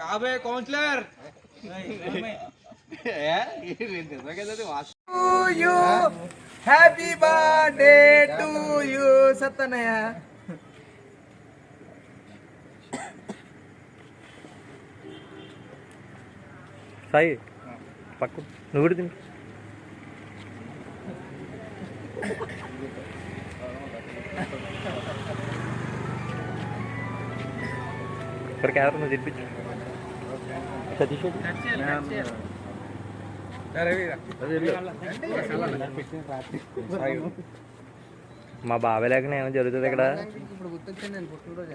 కాబోయే councillor. You. Happy birthday to you Sattanayya Sai పక్కు. నువ్వు తిని. ఇక్కడ క్యారెట్ నువ్వు తినిపించు. మా బాబాయ్ లేక ఏమో జరుగుతుంది ఇక్కడ. ఇప్పుడు గుర్తొచ్చింది నేను పుట్టినరోజు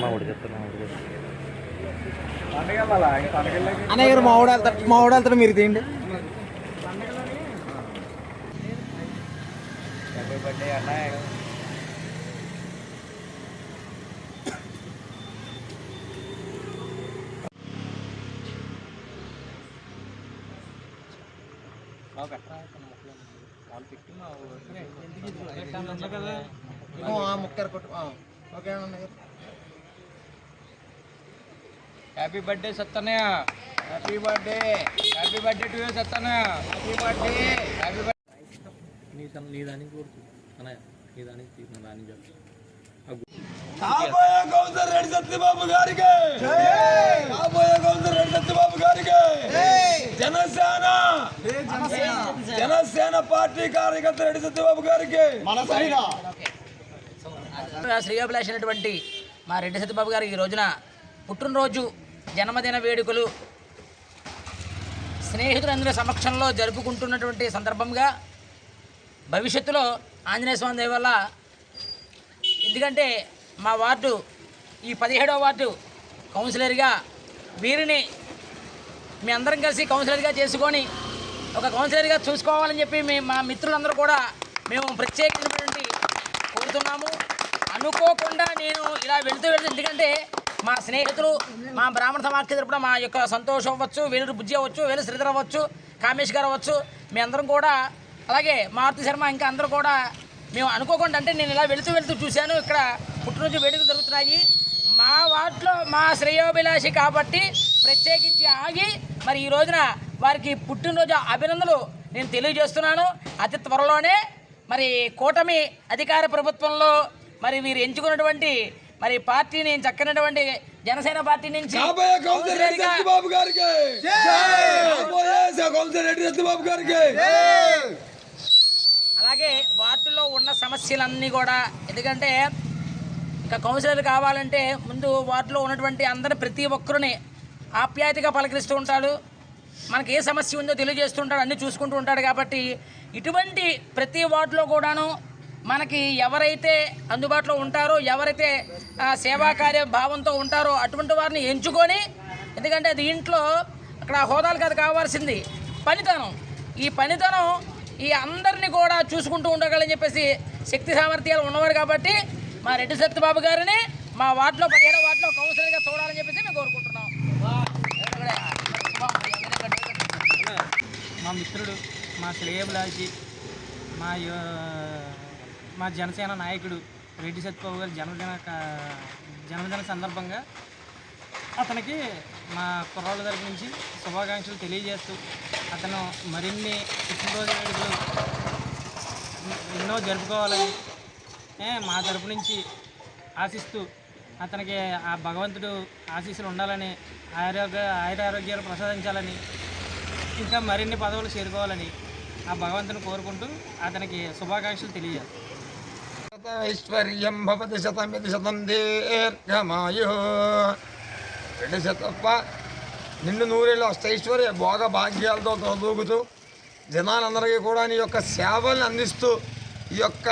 మా ఊడి చెప్తాను మా ఊడి చెప్తాను అన్నయ్య గారు మావిడ వెళ్తారు మావిడ వెళ్తారు మీరు తీయండి. ముక్కర్ కొట్టు ఓకే అన్నయ్య గారు. Happy birthday Sattannayya happy birthday happy birthday to you Sattannayya happy birthday happy నీ తన నీ దానికి కోరుతు అన్నయ్య నీ దానికి తీసిన దానికి చెప్పు. కాబోయే కౌన్సిలర్ రెడ్డి సత్యబాబు గారికి. కాబోయే కౌన్సిలర్ రెడ్డి సత్యబాబు గారికి. జనసేన! జనసేన! పార్టీ కార్యకర్త రెడ్డి సత్యబాబు గారికి. శ్రేయోభిలాష్ అయినటువంటి మా రెడ్డి సత్యబాబు గారు ఈ రోజున పుట్టినరోజు. జన్మదిన వేడుకలు స్నేహితులందరి సమక్షంలో జరుపుకుంటున్నటువంటి సందర్భంగా భవిష్యత్తులో ఆంజనేయ స్వామి దయ వల్ల ఎందుకంటే మా వార్డు ఈ పదిహేడవ వార్డు కౌన్సిలర్గా వీరిని మీ అందరం కలిసి కౌన్సిలర్గా చేసుకొని ఒక కౌన్సిలర్గా చూసుకోవాలని చెప్పి మేము మా మిత్రులందరూ కూడా మేము ప్రత్యేకమైనటువంటి కోరుతున్నాము. అనుకోకుండా నేను ఇలా వెళుతూ వెళ్తూ ఎందుకంటే మా స్నేహితులు మా బ్రాహ్మణ సమాఖ్య తరపున మా యొక్క సంతోషం అవ్వచ్చు వేలు బుజ్జి అవ్వచ్చు వేలు శ్రీధర్ అవ్వచ్చు కామేష్ గారు అవ్వచ్చు మీ అందరం కూడా అలాగే మారుతి శర్మ ఇంకా అందరూ కూడా మేము అనుకోకుండా అంటే నేను ఇలా వెళుతూ వెళుతూ చూశాను. ఇక్కడ పుట్టినరోజు వేడుకలు జరుగుతున్నాయి. మా వాటిలో మా శ్రేయోభిలాషి కాబట్టి ప్రత్యేకించి ఆగి మరి ఈ రోజున వారికి పుట్టినరోజు అభినందనలు నేను తెలియజేస్తున్నాను. అతి త్వరలోనే మరి కూటమి అధికార ప్రభుత్వంలో మరి వీరు ఎంచుకున్నటువంటి మరి పార్టీని చక్కనటువంటి జనసేన పార్టీ నుంచి గారికి. గారికి. అలాగే వార్డులో ఉన్న సమస్యలన్నీ కూడా ఎందుకంటే ఇంకా కౌన్సిలర్ కావాలంటే ముందు వార్డులో ఉన్నటువంటి అందరి ప్రతి ఒక్కరిని ఆప్యాయతగా పలకరిస్తూ ఉంటాడు మనకి ఏ సమస్య ఉందో తెలియజేస్తుంటాడు అన్నీ చూసుకుంటూ ఉంటాడు కాబట్టి ఇటువంటి ప్రతి వార్డులో కూడాను మనకి ఎవరైతే అందుబాటులో ఉంటారో ఎవరైతే సేవా కార్య భావంతో ఉంటారో అటువంటి వారిని ఎంచుకొని ఎందుకంటే దీంట్లో అక్కడ హోదాలు కాదు కావాల్సింది పనితనం. ఈ పనితనం ఈ అందరినీ కూడా చూసుకుంటూ ఉండగలని చెప్పేసి శక్తి సామర్థ్యాలు ఉన్నవారు కాబట్టి మా రెడ్డి సత్యబాబు గారిని మా వార్డులో పదిహేడో వార్డులో కౌన్సిలర్గా చూడాలని చెప్పేసి మేము కోరుకుంటున్నాం. మా మిత్రుడు మా శ్రేయబులాజీ మా యో- మా జనసేన నాయకుడు రెడ్డి సత్యబాబు గారి జన్మదిన జన్మదిన సందర్భంగా అతనికి మా కుర్రాళ్ళ తరపు నుంచి శుభాకాంక్షలు తెలియజేస్తూ అతను మరిన్ని పుట్టినరోజు వేడుకలు ఎన్నో జరుపుకోవాలని మా తరపు నుంచి ఆశిస్తూ అతనికి ఆ భగవంతుడు ఆశీస్సులు ఉండాలని ఆరోగ్య ఆయురారోగ్యాలు ప్రసాదించాలని ఇంకా మరిన్ని పదవులు చేరుకోవాలని ఆ భగవంతుని కోరుకుంటూ అతనికి శుభాకాంక్షలు తెలియజేస్తాను ఐశ్వర్యం భవతి శతం ఇది శతం దీర్ఘమాయు. రెండు శతప్ప నిన్ను నూరేళ్ళు అష్టైశ్వర్య భోగ భాగ్యాలతో తొలదూగుతూ జనాలందరికీ కూడా నీ యొక్క సేవల్ని అందిస్తూ ఈ యొక్క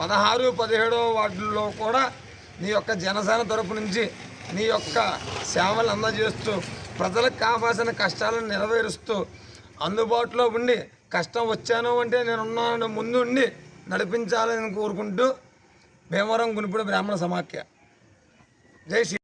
పదహారు పదిహేడో వాటిల్లో కూడా నీ యొక్క జనసేన తరపు నుంచి నీ యొక్క సేవలు అందజేస్తూ ప్రజలకు కావాల్సిన కష్టాలను నెరవేరుస్తూ అందుబాటులో ఉండి కష్టం వచ్చాను అంటే నేనున్నాను ముందు ఉండి నడిపించాలని కోరుకుంటూ భీమవరం గునిపూడి బ్రాహ్మణ సమాఖ్య. జై శ్రీ